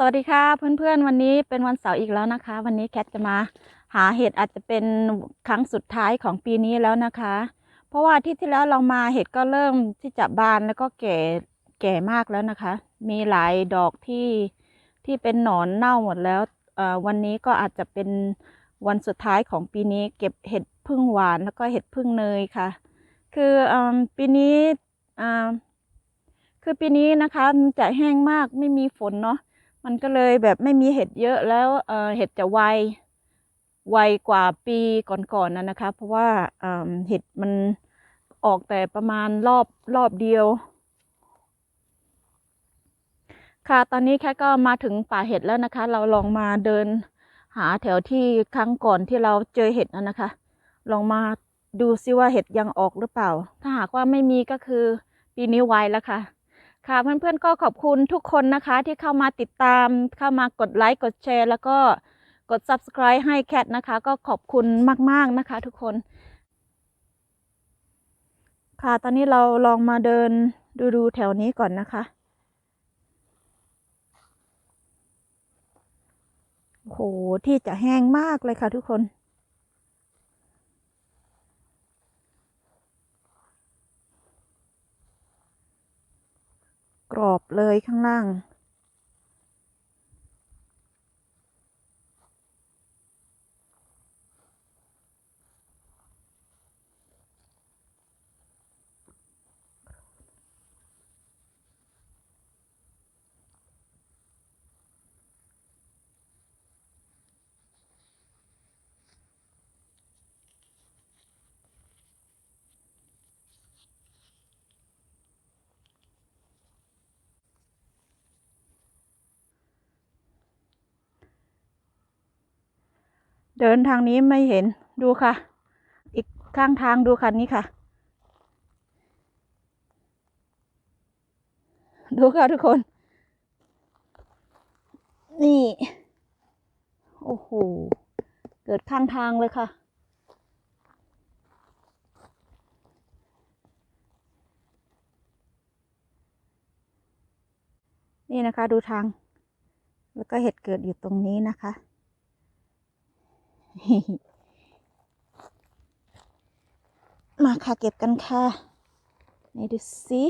สวัสดีค่ะเพื่อนๆวันนี้เป็นวันเสาร์อีกแล้วนะคะ วันนี้แคทจะมาหาเห็ดอาจจะเป็นครั้งสุดท้ายของปีนี้แล้วนะคะ เพราะว่าที่ที่แล้วเรามาเห็ดก็เริ่มที่จะบานแล้วก็แก่แก่มากแล้วนะคะ มีหลายดอกที่ที่เป็นหนอนเน่าหมดแล้ววันนี้ก็อาจจะเป็นวันสุดท้ายของปีนี้ เก็บเห็ดพึ่งหวานแล้วก็เห็ดพึ่งเนยค่ะ คืออปีนี้คือปีนี้นะคะจะแห้งมากไม่มีฝนเนาะ มันก็เลยแบบไม่มีเห็ดเยอะแล้วเอ่อเห็ดจะไวไวกว่าปีก่อนๆนนะนะคะ เพราะว่าเอ่อเห็ดมันออกแต่ประมาณรอบรอบเดียว ค่ะตอนนี้แค่ก็มาถึงป่าเห็ดแล้วนะคะ เราลองมาเดินหาแถวที่ครั้งก่อนที่เราเจอเห็ดนะนะคะ ลองมาดูซิว่าเห็ดยังออกหรือเปล่า ถ้าหากว่าไม่มีก็คือปีนี้ไวแล้วค่ะ ค่ะเพื่อนๆก็ขอบคุณทุกคนนะคะที่เข้ามาติดตามเข้ามากดไลค์กดแชร์ แล้วก็กด subscribe ให้แคทนะคะ ก็ขอบคุณมากๆนะคะ ทุกคน ค่ะตอนนี้เราลองมาเดินดูดูๆแถวนี้ก่อนนะคะโอ้โหที่จะแห้งมากเลยค่ะทุกคน รอบเลยข้างล่าง เดินทางนี้ไม่เห็นดูค่ะ อีกข้างทางดูคันนี้ค่ะ ดูค่ะทุกคน นี่ โอ้โห เกิดข้างทางเลยค่ะนี่นะคะดูทาง แล้วก็เห็ดเกิดอยู่ตรงนี้นะคะ มาค่ะเก็บกันค่ะนี่ดูสิ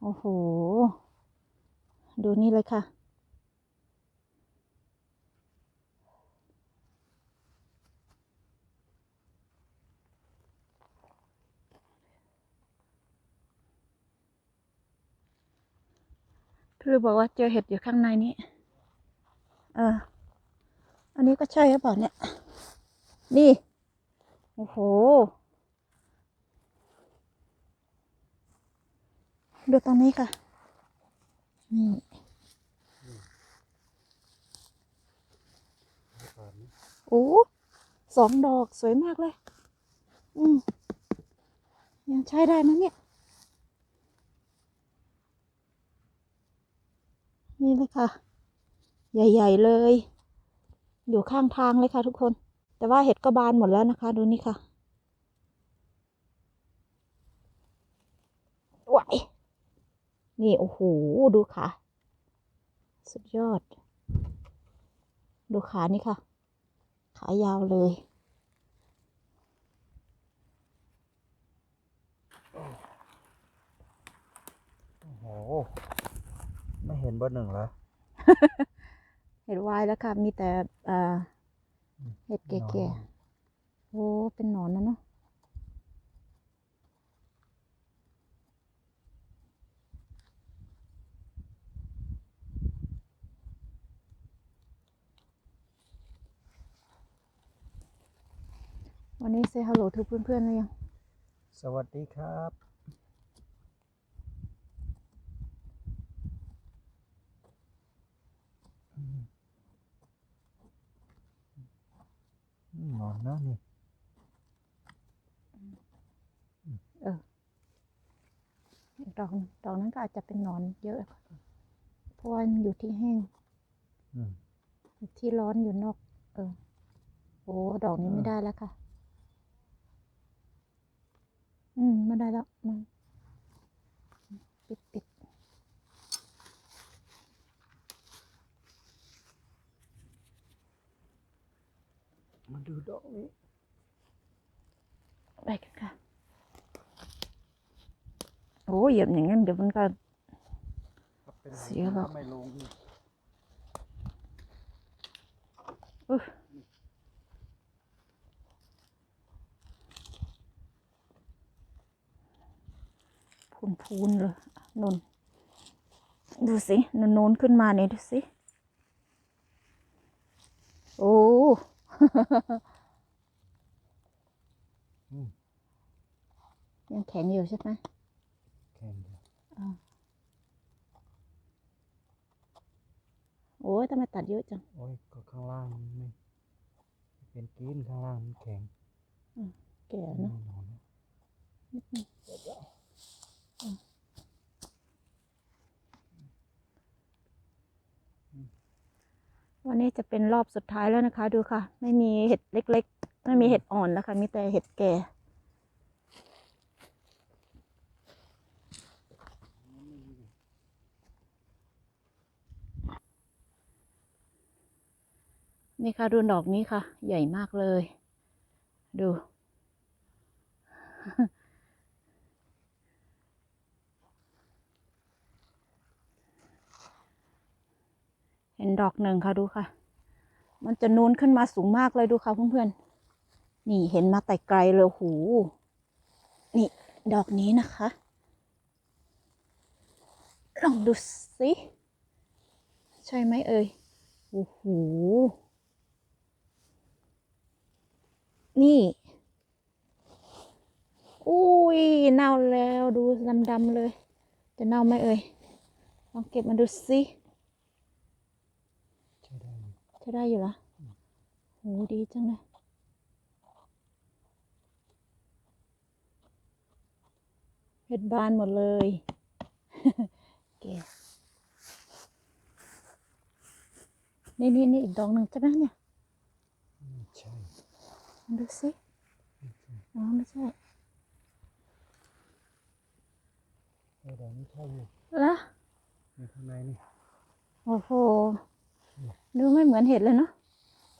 โอ้โห ดูนี่เลยค่ะ พี่บอกว่าเจอเห็ดอยู่ข้างในนี้ เออ อันนี้ก็ใช่หรือเปล่าเนี่ย นี่ โอ้โห ดูตรงนี้ค่ะ นี่ โอ้สองดอกสวยมากเลย อืมยังใช้ได้นะเนี่ย นี่เลยค่ะ ใหญ่ ๆ เลย อยู่ข้างทางเลยค่ะทุกคน แต่ว่าเห็ดก็บานหมดแล้วนะคะ ดูนี่ค่ะไหวนี่โอ้โหดูขาสุดยอด ดูขานี่ค่ะ ขายาวเลยโอ้โหไม่เห็นเบอร์หนึ่งเหรอ เห็ดวายแล้วค่ะ มีแต่เอ่อ เห็ดหนอแก่นๆโอ้ เป็นหนอนนะเนาะวันนี้เซฮัลโหลทุกเพื่อนๆหรือยัง สวัสดีครับ อืมอืม นอนนะนี่ดอกดอกนั้นก็อาจจะเป็นหนอนเยอะค่ะเพราะว่ามันอยู่ที่แห้งอืมที่ร้อนอยู่นอก เออ โอ้ดอกนี้ไม่ได้แล้วค่ะ อืมไม่ได้แล้วมันปิดปิด ดูดอกนี้ ไปกันค่ะ โอ้เหยียบอย่างนั้นเดี๋ยวมันก็ถ้าเป็นเสียหรอกถ้าไม่ลงนี่อุ๊ยพูนพูนๆเลยนนดูสินนนๆขึ้นมาเนี่ยดูสิ โอ้อืม ยังแข็งอยู่ใช่ไหมแข็งอยู่โอ้ยทำไมตัดเยอะจัง โอ้ยก็ข้างล่างมันไม่เป็นกรีนข้างล่างมันแข็งแก่เนอะแน่นอนน วันนี้จะเป็นรอบสุดท้ายแล้วนะคะ ดูค่ะ ไม่มีเห็ดเล็ก ๆ ไม่มีเห็ดอ่อนแล้วค่ะมีแต่เห็ดแก่นี่ค่ะดูดอกนี้ค่ะ ใหญ่มากเลย ดู เห็นดอกหนึ่งค่ะดูค่ะ มันจะนูนขึ้นมาสูงมากเลยดูค่ะเพื่อนๆ นี่เห็นมาแต่ไกลเลยหู นี่ดอกนี้นะคะ ลองดูสิใช่ไหมเอ่ยโอ้โหนี่อุ้ยเน่าแล้วดูดำๆเลย จะเน่าไหมเอ่ยลองเก็บมาดูสิ ได้อยู่ใช้ได้อยู่เหรอโหดีจังเลยเห็ดบานหมดเลยแกนี่นี่นี่อีกดอกหนึ่งใช่ไหมเนี่ยไม่ใช่มาดูสิไม่ใช่อ๋อไม่ใช่เออดอกนี้ใช่อยู่แล้วในข้างในนี่โอ้โหดูไม่ เหมือนเห็ดเลยเนาะ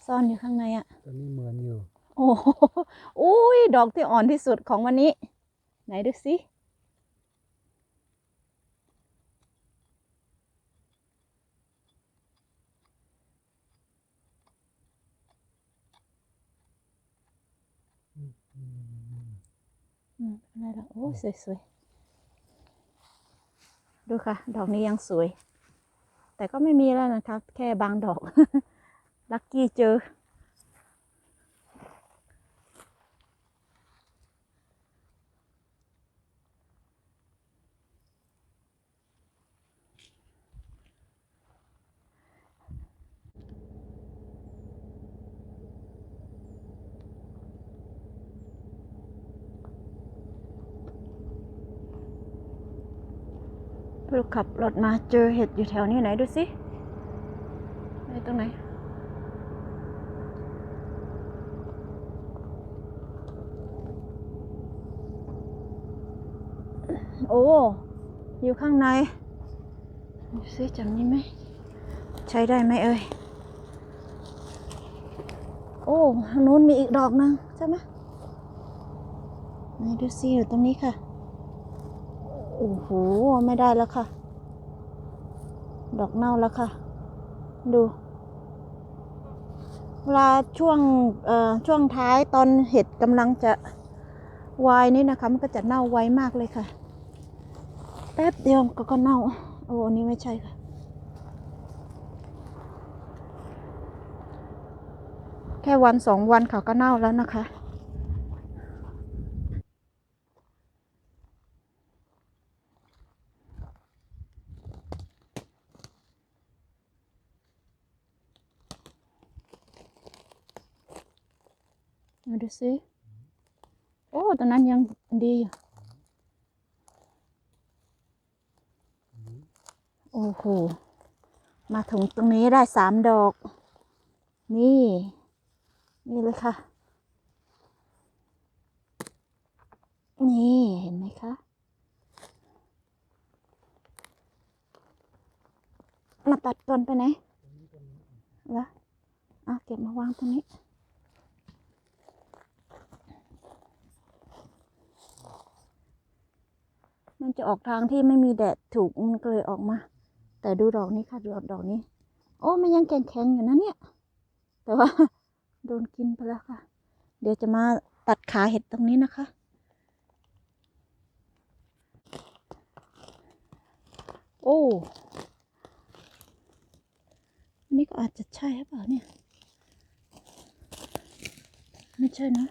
ซ่อนอยู่ข้างในอะ่ะตัวนี้เหมือนอยู่ โอ้โหอุ้ยดอกที่อ่อนที่สุดของวันนี้ ไหนดูสิอืมอืมอืมอืมอะไรล่ะโอ้สวยสวยๆดูค่ะ ดอกนี้ยังสวย แต่ก็ไม่มีแล้วนะครับ แค่บางดอก ลักกี้เจอ เราขับรถมาเจอเห็ดอยู่แถวนี้ไหนดูสิไหนตรงไหน โอ้ อยู่ข้างใน ดูสิจำนี้ไหม ใช้ได้ไหมเอ่ย โอ้ทางนู้นมีอีกดอกหนึงใช่ไหมไหนดูสิอยู่ตรงนี้ค่ะ โอ้โห ไม่ได้แล้วค่ะ ดอกเน่าแล้วค่ะ ดู เวลาช่วงช่วงท้ายตอนเห็ดกำลังจะวายนี่นะคะ มันก็จะเน่าไวมากเลยค่ะ แป๊บเดียวก็ก็เน่า โอ้นนี้ไม่ใช่ค่ะ แค่วันสองวันเขาก็เน่าแล้วนะคะ ดูสิโอ้ตอนนั้นยังดีอยู่โอ้โห มาถึงตรงนี้ได้สามดอก นี่ นี่เลยค่ะ นี่เห็นไหมคะมาตัดต้นไปไหนเหรอเอาเก็บมาวางตรงนี้ มันจะออกทางที่ไม่มีแดดถูกมันก็เลยออกมา แต่ดูดอกนี้ค่ะดูดอกนี้ โอ้มันยังแข็งๆอยู่นะเนี่ย แต่ว่าโดนกินไปแล้วค่ะ เดี๋ยวจะมาตัดขาเห็ดตรงนี้นะคะ โอ้นนี่ก็อาจจะใช่หรือเปล่าเนี่ย ไม่ใช่นะ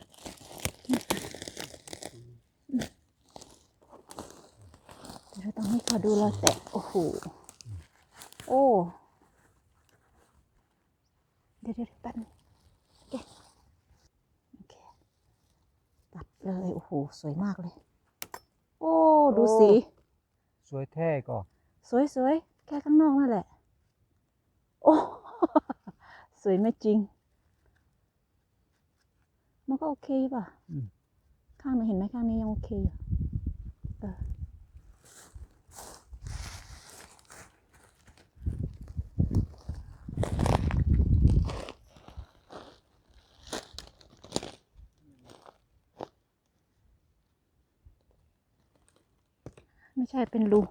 เดี๋ยวตรงนี้ขอดูรอยแตะโอ้โหโอ้เดี๋ยวเดี๋ยวแป๊บนึงโอเคโอเคตัดเลยโอ้โหสวยมากเลย โอ้ดูสีสวยแท้ก็สวยสวยแค่ข้างนอกนั่นแหละ โอ้สวยไม่จริง มันก็โอเคป่ะอืมข้างหนึงเห็นไหมข้างนี้ยังโอเคอยู่ ไม่ใช่เป็นรู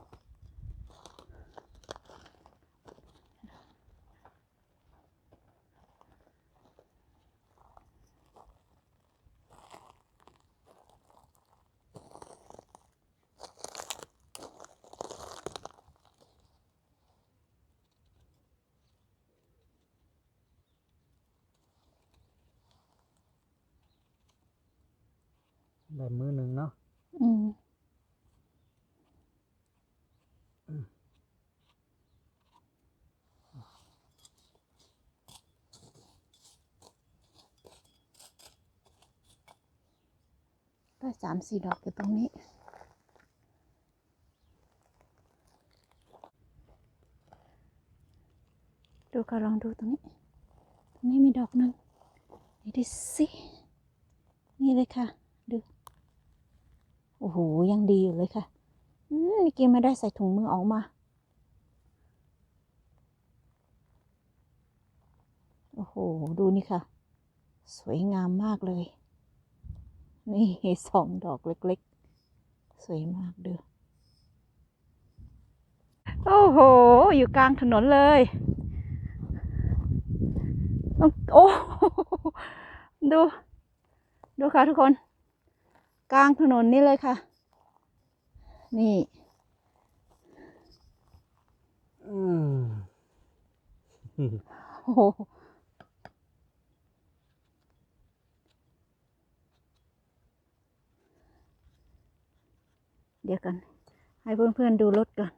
แบบมือหนึ่งเนาะ อืม ได้สามสี่ดอกอยู่ตรงนี้ดูค่ะลองดูตรงนี้ ตรงนี้มีดอกหนึ่งนี่ดูสินี่เลยค่ะ ดู โอ้โห ยังดีอยู่เลยค่ะ อืมเมื่อกี้ไม่ได้ใส่ถุงมือออกมา โอ้โห ดูนี่ค่ะ สวยงามมากเลย นี่สองดอกเล็กๆ สวยมากเด้อโอ้โห อยู่กลางถนนเลยต้องโอ้โหดู ดูค่ะทุกคน กลางถนนนี่เลยค่ะ นี่อืมโอ้ เดี๋ยวกัน ให้เพื่อนๆดูรถก่อน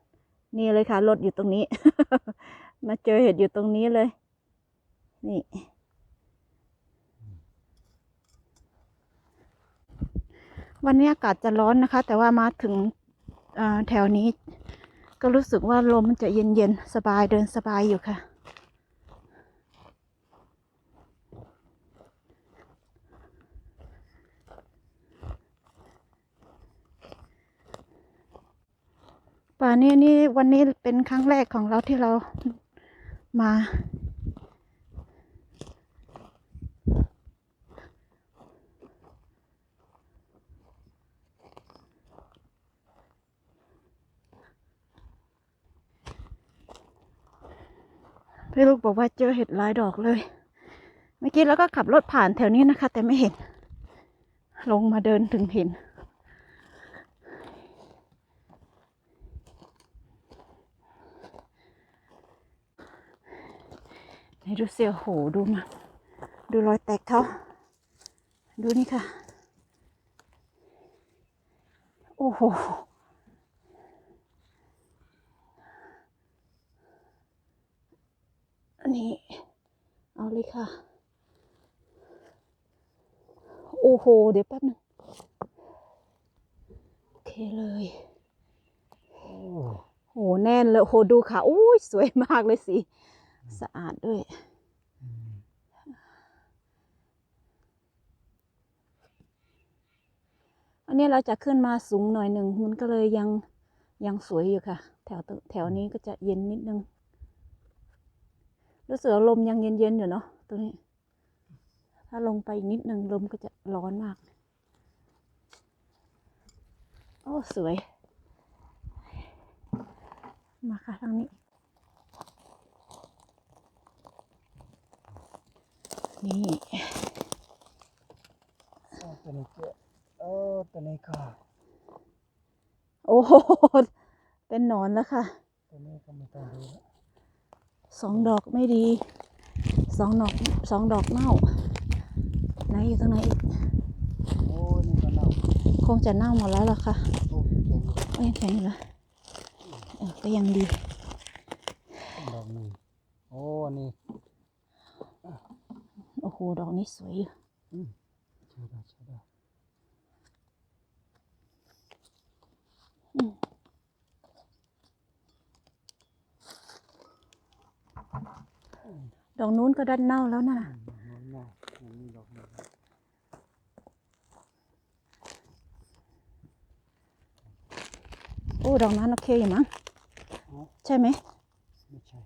นี่เลยค่ะรถอยู่ตรงนี้ มาเจอเห็ดอยู่ตรงนี้เลย นี่ วันนี้อากาศจะร้อนนะคะ แต่ว่ามาถึงแถวนี้ ก็รู้สึกว่าลมมันจะเย็นๆ สบายเดินสบายอยู่ค่ะ ป่านี้นี่วันนี้เป็นครั้งแรกของเราที่เรามา พี่ลูกบอกว่าเจอเห็ดหลายดอกเลย เมื่อกี้เราก็ขับรถผ่านแถวนี้นะคะ แต่ไม่เห็น ลงมาเดินถึงเห็น ไหนดูเสียโหดูมา ดูรอยแตกเขาดูนี่ค่ะ โอ้โหอันนี้ เอาเลยค่ะ โอ้โห เดี๋ยวแป๊บหนึงโอเคเลยโอ้โหแน่นเลยโหดูค่ะ อุ้ยสวยมากเลยสิ สะอาดด้วย อันนี้เราจะขึ้นมาสูงหน่อยหนึ่งมันก็เลยยังยังสวยอยู่ค่ะ แถวแถวนี้ก็จะเย็นนิดนึงรู้สึกลมยังเย็นๆอยู่เนาะตรงนี้ ถ้าลงไปอีกนิดนึงลมก็จะร้อนมาก โอ้ สวย มาค่ะทางนี้ นี่โอ้ตัวนี้เจ๊โอ้ตัวนี้ค่ะโอ้โหเป็นหนอนแล้วค่ะตัวนี้ก็ไม่ต้องดูแล้วสองดอกไม่ดีสองดอกสองดอกเน่าไหนอยู่ตรงไหนอีกโอ้นี่ก็เน่าคงจะเน่าหมดแล้วล่ะค่ะโอ้เก่งอยู่ก็ยังแข็งอยู่เลยเออก็ยังดีดอกนี้โอ้นี่ โอ้ดอกนี้สวยอยู่อืมใช่ได้ใช่ได้ดอกนู้นก็ด้านเน่าแล้วน่ะอืมมันง่ายมันมีดอกนี้โอ้ดอกนั้นโอเคอยู่มั้งใช่ไหมไม่ใช่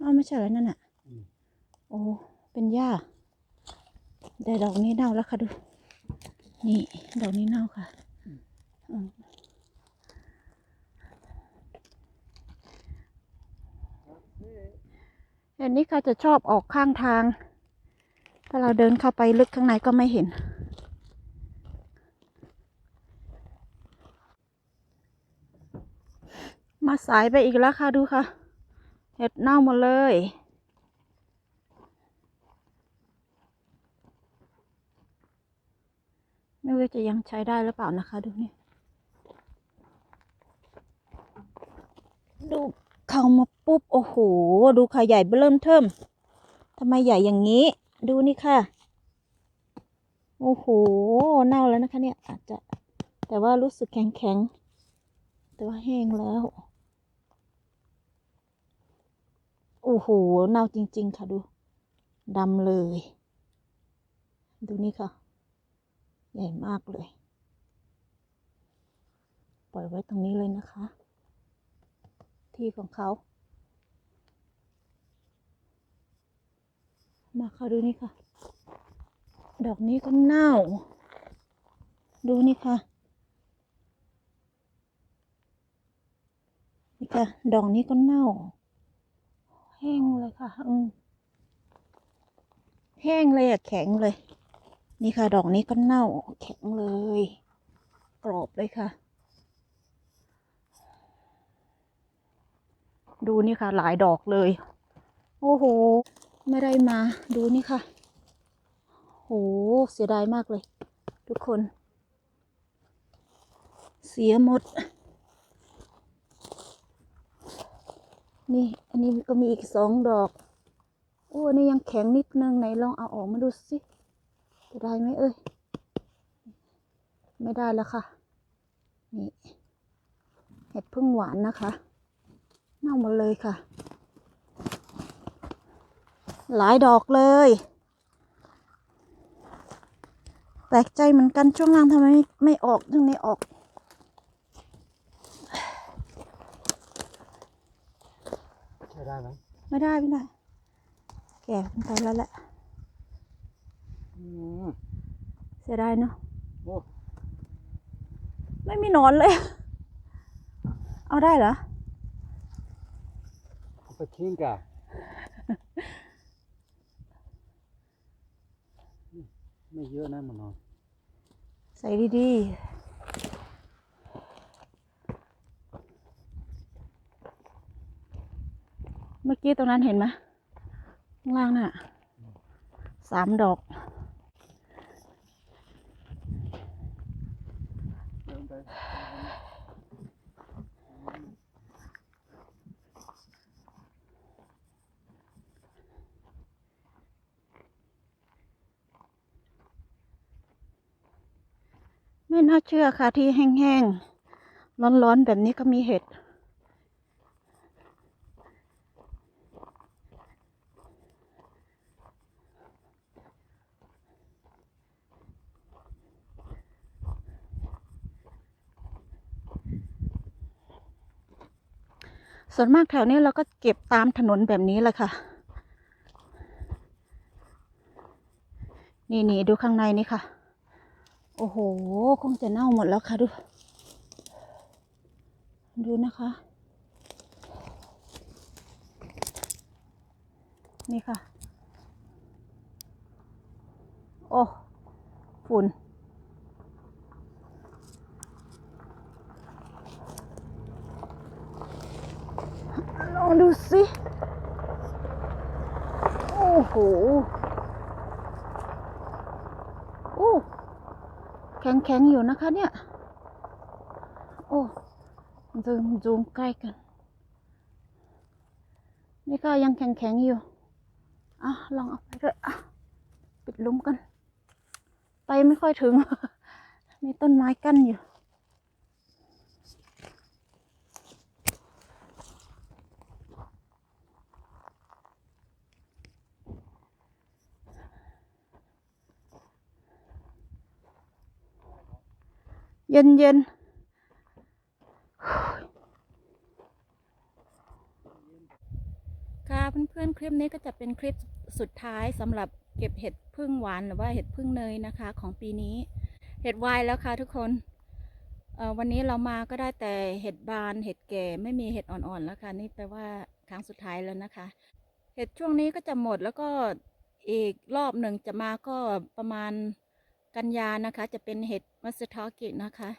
อ้าวไม่ใช่เหรอนั่นน่ะโอ้เป็นหญ้า แต่ดอกนี้เน่าแล้วค่ะดู นี่ดอกนี้เน่าค่ะอืมเดี๋ยวนี้เขาจะชอบออกข้างทาง ถ้าเราเดินเข้าไปลึกข้างในก็ไม่เห็น มาสายไปอีกแล้วค่ะดูค่ะ เห็ดเน่าหมดเลย ไม่รู้จะยังใช้ได้หรือเปล่านะคะ ดูนี่ดูเข้ามาปุ๊บ โอ้โห ดูค่ะใหญ่เบิ่มเทิมทำไมใหญ่อย่างนี้ ดูนี่ค่ะ โอ้โห เน่าแล้วนะคะเนี่ยอาจจะแต่ว่ารู้สึกแข็งๆแต่ว่าแห้งแล้ว โอ้โห เน่าจริง ๆ ค่ะดูดำเลย ดูนี่ค่ะ ใหญ่มากเลย ปล่อยไว้ตรงนี้เลยนะคะ ที่ของเขา มาค่ะดูนี่ค่ะ ดอกนี้ก็เน่า ดูนี่ค่ะ นี่ค่ะ ดอกนี้ก็เน่า แห้งเลยค่ะ อืมแห้งเลยอะแข็งเลย นี่ค่ะ ดอกนี้ก็เน่าแข็งเลย กรอบเลยค่ะ ดูนี่ค่ะ หลายดอกเลย โอ้โห ไม่ได้มา ดูนี่ค่ะ โห เสียดายมากเลย ทุกคน เสียหมด นี่ อันนี้ก็มีอีกสองดอก โอ้อันนี่ยังแข็งนิดนึงไหนลองเอาออกมาดูสิ ได้ไหมเอ้ย ไม่ได้แล้วค่ะ นี่ เห็ดพึ่งหวานนะคะเน่าหมดเลยค่ะ หลายดอกเลย แปลกใจเหมือนกันช่วงล่างทำไมไม่ไม่ออกช่วงนี้ออกใช่ได้ไหมไม่ได้ ไม่ได้ แก่เป็นไปแล้วแหละอืม เสียดายเนาะโอ้ไม่มีหนอนเลย เอาได้เหรอเอาไปทิ้งกะไม่เยอะนะมันนอน ใส่ดีๆเมื่อกี้ตรงนั้นเห็นไหมข้างล่างน่ะสามดอก เดินไป ไม่น่า เชื่อค่ะที่แห้งๆ ร้อนๆ แบบนี้ก็มีเห็ด ส่วนมากแถวนี้เราก็เก็บตามถนนแบบนี้แหละค่ะ นี่นี่ดูข้างในนี่ค่ะ โอ้โห คงจะเน่าหมดแล้วค่ะดู ดูนะคะ นี่ค่ะ โอ้ฝุ่นลองดูสิ โอ้โห โอ้ ข็งแข็งๆอยู่นะคะเนี่ย โอ้ซูมซูมใกล้กัน นี่ก็ยังแข็งแข็งๆอยู่อะลองเอาไปด้วยอะปิดลุมกัน ไปไม่ค่อยถึง มีต้นไม้กั้นอยู่ เย็นเย็นค่ะเพื่อนๆคลิปนี้ก็จะเป็นคลิปสุดท้ายสำหรับเก็บเห็ดพึ่งหวานหรือว่าเห็ดพึ่งเนยนะคะ ของปีนี้ เห็ดวายแล้วค่ะทุกคนวันนี้เรามาก็ได้แต่เห็ดบานเห็ดแก่ไม่มีเห็ดอ่อนๆแล้วค่ะนี่แปลว่าครั้งสุดท้ายแล้วนะคะ เห็ดช่วงนี้ก็จะหมดแล้วก็อีกรอบหนึ่งจะมาก็ประมาณ กันยานะคะ จะเป็นเห็ดมัสทอกินะคะ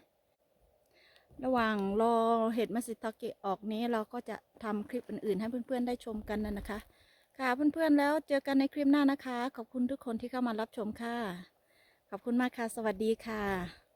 ระหว่างรอเห็ดมัสทอกิออกนี้เราก็จะทำคลิปอื่นๆ ให้เพื่อนๆได้ชมกันนะนะคะ ค่ะเพื่อนๆแล้วเจอกันในคลิปหน้านะคะ ขอบคุณทุกคนที่เข้ามารับชมค่ะ ขอบคุณมากค่ะ สวัสดีค่ะ